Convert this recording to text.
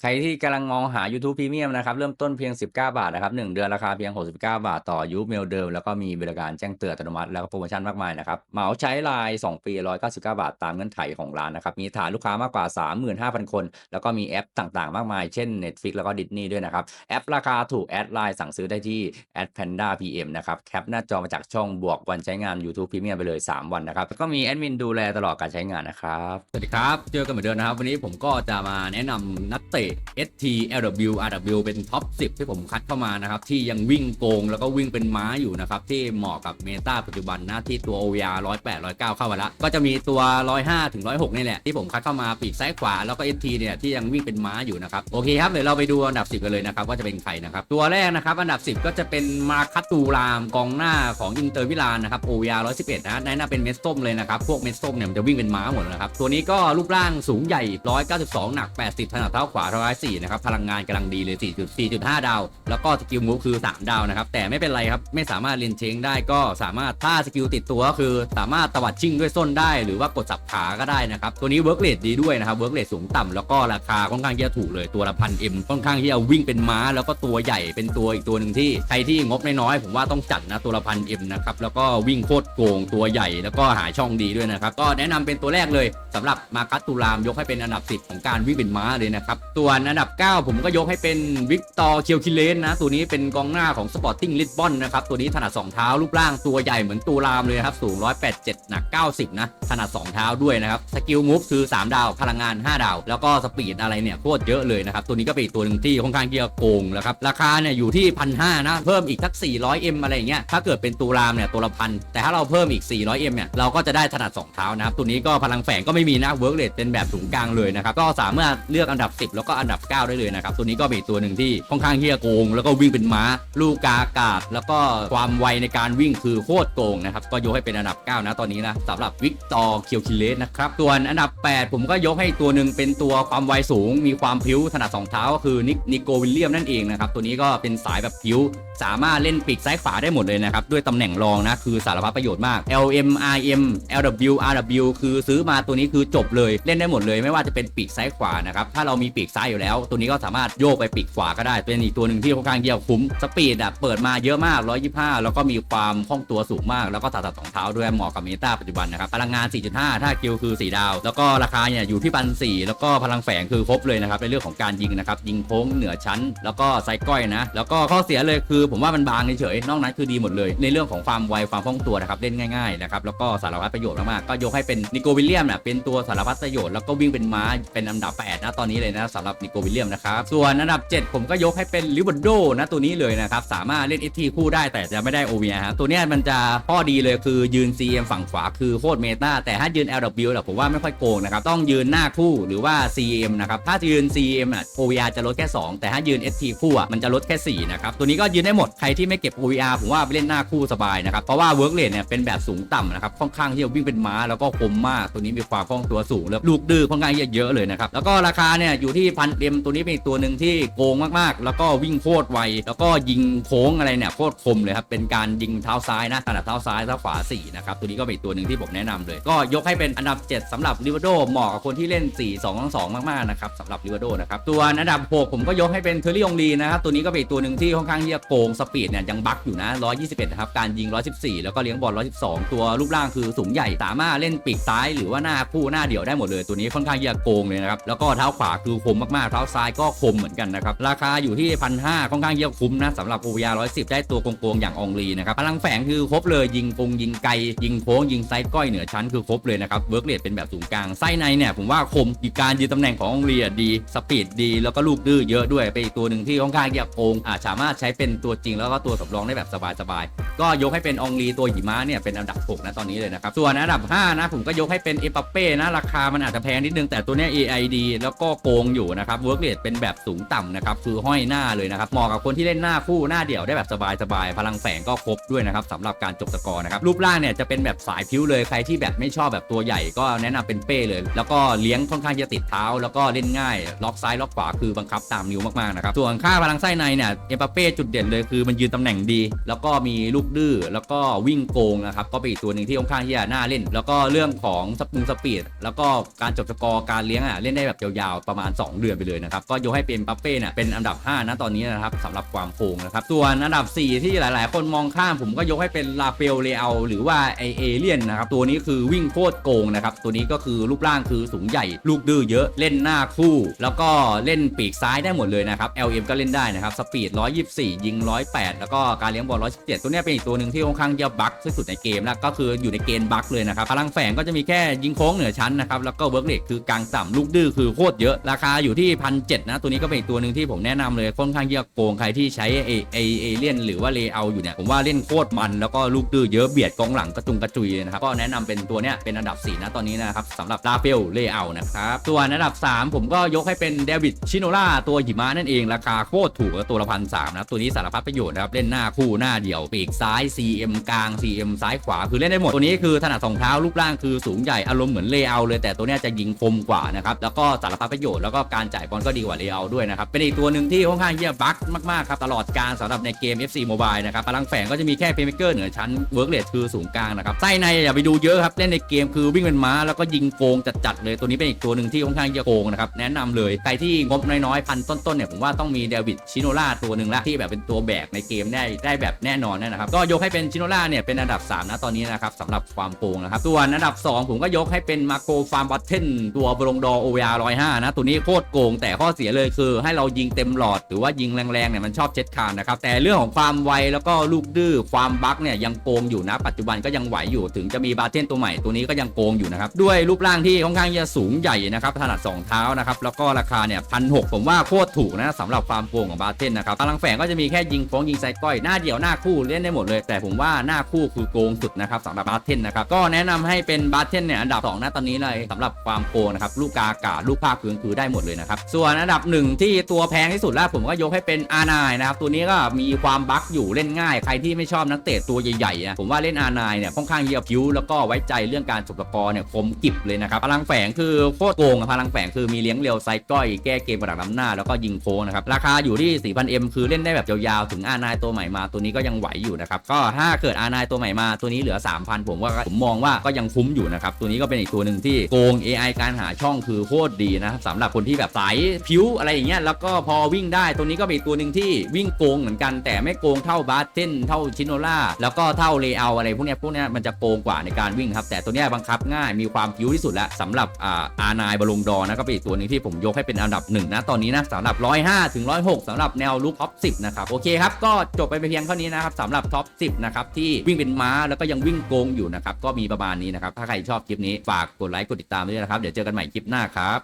ใครที่กำลังมองหา YouTube Premium นะครับ เริ่มต้นเพียง 19 บาทนะครับ 1 เดือนราคาเพียง 69 บาทต่อยูเมลเดิม แล้วก็มีบริการแจ้งเตือนอัตโนมัติแล้วก็โปรโมชั่นมากมายนะครับเหมาใช้ไลน์2ปี 199 บาท ตามเงื่อนไขของร้านนะครับ มีฐานลูกค้ามากกว่า 35,000 คน แล้วก็มีแอปต่างๆ มากมาย เช่น Netflix แล้วก็ Disney ด้วยนะครับ แอปราคาถูกแอดไลน์สั่งซื้อได้ที่แอด Panda PM นะครับแคปหน้าจอมาจากช่องบวกวันใช้งาน YouTube Premium ไปเลย 3 วันนะครับแล้วก็มีแอดมินดูแลตลอดการใช้งานนะครับสวัสดีครับเจอกันเหมือนเดิมนะครับวันนี้ผมก็จะมาแนะนำนักเตะ ST LW RW เป็นท็อป 10 ที่ผมคัดเข้ามานะครับ ที่ยังวิ่งโกงแล้วก็วิ่งเป็นม้าอยู่นะครับ ที่เหมาะกับเมตาปัจจุบันนะที่ตัว OVR 108 109 เข้ามาแล้วก็จะมีตัว 105 ถึง 106 นี่แหละ ที่ผมคัดเข้ามาปีกซ้ายขวาแล้วก็ ST เนี่ยที่ยังวิ่งเป็นม้าอยู่นะครับ โอเคครับเดี๋ยวเราไปดูอันดับ 10 กันเลยนะครับว่าจะเป็นใครนะครับตัวแรกนะครับอันดับ 10 ก็จะเป็นมาคัตตูรามกองหน้าของอินเตอร์มิลานนะครับ OVR 111นะนั่นน่าเป็นเมสส้มเลยนะครับพวกเมสส้มเนี่ยมันจะวิ่งเป็นม้าหมดนะครับตัวนี้ก็รูปร่างสูงใหญ่ 192 หนัก 80 ถนัดเท้าขวา104นะครับ พลังงานกำลังดีเลย4.4.5 ดาว แล้วก็สกิลมูฟคือ 3 ดาวนะครับ แต่ไม่เป็นไรครับ ไม่สามารถเรียนเชงได้ก็สามารถถ้าสกิลติดตัวก็คือ สามารถตวัดชิ่งด้วยส้นได้ หรือว่ากดสับขาก็ได้นะครับ ตัวนี้เวิร์กเรทดีด้วยนะครับเวิร์กเรทสูงต่ำแล้วก็ราคาค่อนข้างที่จะถูกเลยตัวละพันเอ็มค่อนข้างที่จะวิ่งเป็นม้า แล้วก็ตัวใหญ่เป็นตัวอีกตัวหนึ่งที่ใครที่งบน้อยๆผมว่าต้องจัดนะตัวละพันเอ็มนะครับแล้วก็วิ่งโคตรโกงตัวใหญ่แล้วก็หาช่องดีด้วยนะครับก็แนะนำเป็นตัวแรกเลยสำหรับมาคัตตูรามยกให้เป็นอันดับ 10 ของการวิ่งเป็นม้าเลยนะครับตัวนอันดับ 9 ผมก็ยกให้เป็นวิกตอร์เคียวคิเลนนะ ตัวนี้เป็นกองหน้าของสปอร์ติ้งลิสบอนนะครับ ตัวนี้ถนัด 2 เท้า รูปร่างตัวใหญ่เหมือนตูรามเลยครับ สูง 187 หนัก 90 นะ ถนัด 2 เท้าด้วยนะครับ สกิลมูฟคือ 3 ดาว พลังงาน 5 ดาว แล้วก็สปีดอะไรเนี่ยโคตรเยอะเลยนะครับ ตัวนี้ก็เป็นตัวหนึ่งที่ค่อนข้างที่จะโกงแล้วครับ ราคาเนี่ยอยู่ที่พันห้านะ เพิ่มอีกสัก 400M อะไรอย่างเงี้ย ถ้าเกิดเป็นตูรามเนี่ยตัวละพัน แต่ถ้าเราเพิ่มอีก 400M เนี่ย เราก็จะได้ถนัด 2 เท้านะครับ ตัวนี้ก็พลังแฝงก็ไม่มีนะเวิร์กเรทเป็นแบบสูงกลางเลยนะครับ ก็สามารถเลือกอันดับ 10 แล้วก็อันดับ 9 ได้เลยนะครับ ตัวนี้ก็เป็นตัวหนึ่งที่ค่อนข้างที่จะโกง แล้วก็วิ่งเป็นม้า ลูกกากาศแล้วก็ความไวในการวิ่งคือโคตรโกงนะครับ ก็ยกให้เป็นอันดับ 9 นะตอนนี้นะสำหรับวิกตอร์เคียวคิเลสนะครับ ส่วนอันดับ 8 ผมก็ยกให้ตัวหนึ่งเป็นตัวความไวสูง มีความพิ้วถนัดสองเท้าก็คือนิกนิโกวิลเลียมนั่นเองนะครับตัวนี้ก็เป็นสายแบบพิ้วสามารถเล่นปีกซ้ายขวาได้หมดเลยนะครับ ด้วยตำแหน่งรองนะคือสารพัดประโยชน์มาก LM RM LW RW คือซื้อมาตัวนี้คือจบเลยเล่นได้หมดเลย ไม่ว่าจะเป็นปีกซ้ายขวานะครับถ้าเรามีปีกซ้ายอยู่แล้ว ตัวนี้ก็สามารถโยกไปปีกขวาก็ได้ เป็นอีกตัวหนึ่งที่ค่อนข้างเดียวคุ้ม สปีดอะเปิดมาเยอะมาก 125 แล้วก็มีความคล่องตัวสูงมาก แล้วก็ถนัดสองเท้าด้วยเหมาะกับเมตาปัจจุบันนะครับ พลังงาน 4.5 ถ้าคิวคือ 4 ดาว แล้วก็ราคาเนี่ยอยู่ที่พันสแล้วก็พลังแฝงคือครบเลยนะครับในเรื่องของการยิงนะครับ ยิงโค้งเหนือชั้น แล้วก็ไซก้อยนะ แล้วก็ข้อเสียเลยคือ ผมว่ามันบางเฉยๆนอกนั้นคือดีหมดเลย ในเรื่องของความไวความคล่องตัวนะครับเล่นง่ายๆนะครับแล้วก็สารพัดประโยชน์มากๆก็ยกให้เป็นนิโกวิลเลียมเนี่ยเป็นตัวสารพัดประโยชน์แล้วก็วิ่งเป็นม้าเป็นอันดับ8นะตอนนี้เลยนะสำหรับับนิโกวิลเลียมนะครับ ส่วนอันดับ 7 ผมก็ยกให้เป็นลิวบ r โดนะตัวนี้เลยนะครับ สามารถเล่นเอทีคู่ได้แต่จะไม่ได้ o v r ฮะตัวนี้มันจะข้อดีเลยคือยืน CM ฝั่งขวาคือโคตรเมตาแต่ถ้ายืน LW เนี่ยผมว่าไม่ค่อยโกงนะครับต้องยืนหน้าคู่หรือว่า CM นะครับถ้ายืน CM อะ OVR จะลดแค่ 2 แต่ถ้ายืน ST คู่อะมันจะลดแค่4นะครับตัวนี้ก็ยืนได้หมดใครที่ไม่เก็บ OVR ผมว่าไปเล่นหน้าคู่สบายนะครับเพราะว่า work rate เนี่ยเป็นแบบสูงต่ำนะครับค่อนข้างที่จะวิ่งเป็นม้าแล้วก็คมมากตัวนี้มีความคล่องตัวสูงแล้วลูกดื้อค่อนข้างเยอะเลยนะครับแล้วก็ราคาเนี่ยอยู่ที่พันเอ็มตัวนี้เป็นอีกตัวหนึ่งที่โกงมากๆ แล้วก็วิ่งโคตรไว แล้วก็ยิงโค้งอะไรเนี่ยโคตรคมเลยครับ เป็นการยิงเท้าซ้ายนะขนาดเท้าซ้ายเท้าขวา4นะครับ ตัวนี้ก็เป็นอีกตัวหนึ่งที่ผมแนะนำเลย ก็ยกให้เป็นอันดับ 7สำหรับลิเวอร์โดเหมาะกับคนที่เล่น 4 2 2 2 มากๆนะครับสำหรับลิเวอร์โดนะครับ ตัวอันดับ 6 ผมก็ยกให้เป็นเทอร์รี่องลีนะครับ ตัวนี้ก็เป็นอีกตัวหนึ่งที่ค่อนข้างที่จะโกงสปีดเนี่ยยังบั๊กอยู่นะ121นะครับ การยิง 114 แล้วก็เลี้ยงบอล 112 ตัวรูปร่างคือสูงใหญ่ สามารถเล่นปีกซ้าย หรือว่าหน้าคู่หน้าเดี่ยวได้หมดเลย ตัวนี้ค่อนข้างที่จะโกงเลยนะครับ แล้วก็เท้าขวาคือคมมากๆเท้าซ้ายก็คมเหมือนกันนะครับ ราคาอยู่ที่พันห้าค่อนข้างที่จะคุ้มนะสำหรับโอ r 110ได้ตัวโกงๆอย่างองลีนะครับพลังแฝงคือครบเลยยิงกงยิงไกลยิงโค้งยิงไซด์ก้อยเหนือชั้นคือครบเลยนะครับเวิร์กเรทเป็นแบบสูงกลางไส้ในเนี่ยผมว่าคมอีกการยืนตำแหน่งขององลีดีสปีดดี แล้วก็ลูกดื้อเยอะด้วยเป็นอีกตัวหนึ่งที่ค่อนข้างที่จะโกงอาจสามารถใช้เป็นตัวจริงแล้วก็ตัวสำรองได้แบบสบายๆก็ยกให้เป็นอองลีตัวหิมะเนี่ยเป็นอันดับ6นะตอนนี้เลยนะครับส่วนอันดับ5นะผมก็ยกให้เป็นเอปเป้นะราคามันอาจจะแพงนิดนึงแต่ตัวเนี้ย AID แล้วก็โกงอยู่นะนะครับเวิร์กเรทเป็นแบบสูงต่ำนะครับคือห้อยหน้าเลยนะครับเหมาะกับคนที่เล่นหน้าคู่หน้าเดี่ยวได้แบบสบายๆพลังแฝงก็ครบด้วยนะครับสำหรับการจบสกอร์นะครับรูปร่างเนี่ยจะเป็นแบบสายพิ้วเลยใครที่แบบไม่ชอบแบบตัวใหญ่ก็แนะนำเป็นเป้เลย แล้วก็เลี้ยงค่อนข้างจะติดเท้า แล้วก็เล่นง่ายล็อกซ้ายล็อกขวาคือบังคับตามนิ้วมากๆนะครับส่วนค่าพลังไส้ในเนี่ยเอ็มบัปเป้จุดเด่นเลยคือมันยืนตำแหน่งดี แล้วก็มีลูกดื้อแล้วก็วิ่งโกงนะครับก็เป็นอีกตัวหนึ่งที่ค่อนข้างที่จะน่าเล่น แล้วก็เรื่องของสปุงสปีดแล้วก็การจบสกอร์การเลี้ยงอะเล่นได้แบบยาวๆประมาณ 2เดือนไปเลยนะครับ ก็ยกให้เป็นปัปเป้เนี่ยเป็นอันดับ 5 นะตอนนี้นะครับสำหรับความโกงนะครับ ส่วนอันดับ 4 ที่หลาย ๆ คนมองข้ามผมก็ยกให้เป็นลาเฟลเลอาหรือว่าไอเอเลียนนะครับ ตัวนี้คือวิ่งโคตรโกงนะครับ ตัวนี้ก็คือรูปร่างคือสูงใหญ่ ลูกดื้อเยอะเล่นหน้าคู่ แล้วก็เล่นปีกซ้ายได้หมดเลยนะครับ LM ก็เล่นได้นะครับสปีด 124 ยิง 108 แล้วก็การเลี้ยงบอล 117 ตัวนี้เป็นอีกตัวหนึ่งที่ค่อนข้างจะบั๊กที่สุดในเกมแล้วก็คืออยู่ในเกณฑ์บั๊กเลยนะครับพลังแฝงก็จะมีแค่ยิงโค้งเหนือชั้นนะครับแล้วก็เวิร์กเรทคือกลางต่ำลูกดื้อคือโคตรเยอะราคาอยู่ที่พันเนะ ตัวนี้ก็เป็นอีกตัวหนึ่งที่ผมแนะนำเลยค่อนข้างที่จะโกงใครที่ใช้เอเอเอเลียนหรือว่าเลเอาอยู่เนี่ยผมว่าเล่นโคตรมันแล้วก็ลูกดื้อเยอะเบียดกองหลังกระจุงกระจุยเลยนะครับก็แนะนำเป็นตัวเนี้ยเป็นอันดับ4นะตอนนี้นะครับสำหรับลาเฟลเลเอานะครับส่วนอันดับ 3 ผมก็ยกให้เป็นเดวิดชิโนล่าตัวหิมะนั่นเองราคาโคตรถูกตัวละพันสามนะตัวนี้สารพัดประโยชน์นะครับเล่นหน้าคู่หน้าเดี่ยวปีกซ้าย CM กลาง CM ซ้ายขวาคือเล่นได้หมดตัวนี้คือถนัดสองเท้ารูปร่างคือสูงใหญ่อารมณ์เหมือนเลเอาเลยแต่ตัวเนี้ยจะยิงคมกว่านะครับแล้วก็สารพัดประโยชน์แล้วก็การจ่ายบอลก็ดีกว่าเลเอาด้วยนะครับ เป็นอีกตัวหนึ่งที่ค่อนข้างที่จะบั๊กมากๆครับตลอดการสำหรับในเกม FC Mobile นะครับพลังแฝงก็จะมีแค่เพย์เมเกอร์เหนือชั้นเวิร์กเรทคือสูงกลางนะครับไส้ในอย่าไปดูเยอะครับเล่นในเกมคือวิ่งเป็นม้าแล้วก็ยิงโกงจัดๆเลยตัวนี้เป็นอีกตัวหนึ่งที่ค่อนข้างจะโกงนะครับแนะนำเลยใครที่งบน้อยๆพันต้นๆเนี่ยผมว่าต้องมีเดวิดชิโนล่าตัวหนึ่งละที่แบบเป็นตัวแบกในเกมได้ได้แบบแน่นอนนะครับก็ยกให้เป็นชิโนล่าเนี่ยเป็นอันดับ 3 นะตอนนี้นะครับสำหรับความโกงนะครับส่วนอันดับ 2 ผมก็ยกให้เป็นมาโกฟาร์มบัตเทนตัวบรงดอโอเวอร์ร้อยห้านะตัวนี้โคตรโกง แต่ข้อเสียเลยคือ ให้เรายิงเต็มหลอดหรือว่ายิงแรงๆเนี่ยมันชอบเช็ดคานนะครับแต่เรื่องของความไวแล้วก็ลูกดื้อความบั๊กเนี่ยยังโกงอยู่นะปัจจุบันก็ยังไหวอยู่ถึงจะมีบาเทนตัวใหม่ตัวนี้ก็ยังโกงอยู่นะครับด้วยรูปร่างที่ค่อนข้างจะสูงใหญ่นะครับถนัดสองเท้านะครับแล้วก็ราคาเนี่ยพันหผมว่าโคตรถูกนะสำหรับความโกงของบาเทนนะครับพลังแฝงก็จะมีแค่ยิงโค้งยิงไซก้อยหน้าเดี่ยวหน้าคู่เล่นได้หมดเลย แต่ผมว่าหน้าคู่คือโกงสุดนะครับสำหรับบาเทนนะครับก็แนะนำให้เป็นบาเทนเนี่ยอันดับ2นะตอนนี้เลยสำหรับความโกงนะครับลูกกากาลูกภาคพื้นคือได้หมดเลยนะครับ ส่วนอันดับหนึ่งที่ตัวแพงที่สุดแล้วผมก็ยกให้เป็นอาร์นายนะครับ ตัวนี้ก็มีความบั๊กอยู่เล่นง่าย ใครที่ไม่ชอบนักเตะตัวใหญ่ๆนะผมว่าเล่นอาร์นายเนี่ยค่อนข้างเยียบผิวแล้วก็ไว้ใจเรื่องการจบสกอร์เนี่ยคมกิบเลยนะครับพลังแฝงคือโคตรโกงพลังแฝงคือมีเลี้ยงเร็วไซก้อยแก้เกมระดับน้ำหน้าแล้วก็ยิงโค้งนะครับราคาอยู่ที่ 4,000M คือเล่นได้แบบยาวๆถึงอาร์นายตัวใหม่มาตัวนี้ก็ยังไหวอยู่นะครับก็ถ้าเกิดอาร์นายตัวใหม่มาตัวนี้เหลือ 3,000 ผมว่าผมมองว่าก็ยังคุ้มอยู่นะครับตัวนี้ก็เป็นอีกตัวหนึ่งที่โกง AI การหาช่องคือโคตรดีนะครับสำหรับคนที่แบบสายผิวอะไรอย่างเงี้ยแล้วก็พอวิ่งได้ตัวนี้ก็เป็นอีกตัวหนึ่งที่วิ่งโกงเหมือนกันแต่ไม่โกงเท่าบาสเทนเท่าชิโนล่าแล้วก็เท่าเลเอาอะไรพวกเนี้ยพวกเนี้ยมันจะโกงกว่าในการวิ่งครับ แต่ตัวเนี้ยบังคับง่ายมีความผิวที่สุดแล้วสำหรับอ่าอาร์นายบอลงดอนะก็เป็นอีกตัวหนึ่งที่ผมยกให้เป็นอันดับหนึ่งนะตอนนี้นะสำหรับ105ถึง106สำหรับแนวลุกท็อป10นะครับโอเคครับก็จบไปเพียงเท่านี้นะครับสำหรับท็อป10นะครับที่วิ่งเป็นม้าแล้วก็ยังวิ่งโกงอยู่นะครับก็มีประมาณนี้นะครับถ้าใครชอบคลิปนี้ฝากกดไลค์กดติดตามด้วยนะครับเดี๋ยวเจอกันใหม่คลิปหน้าครับ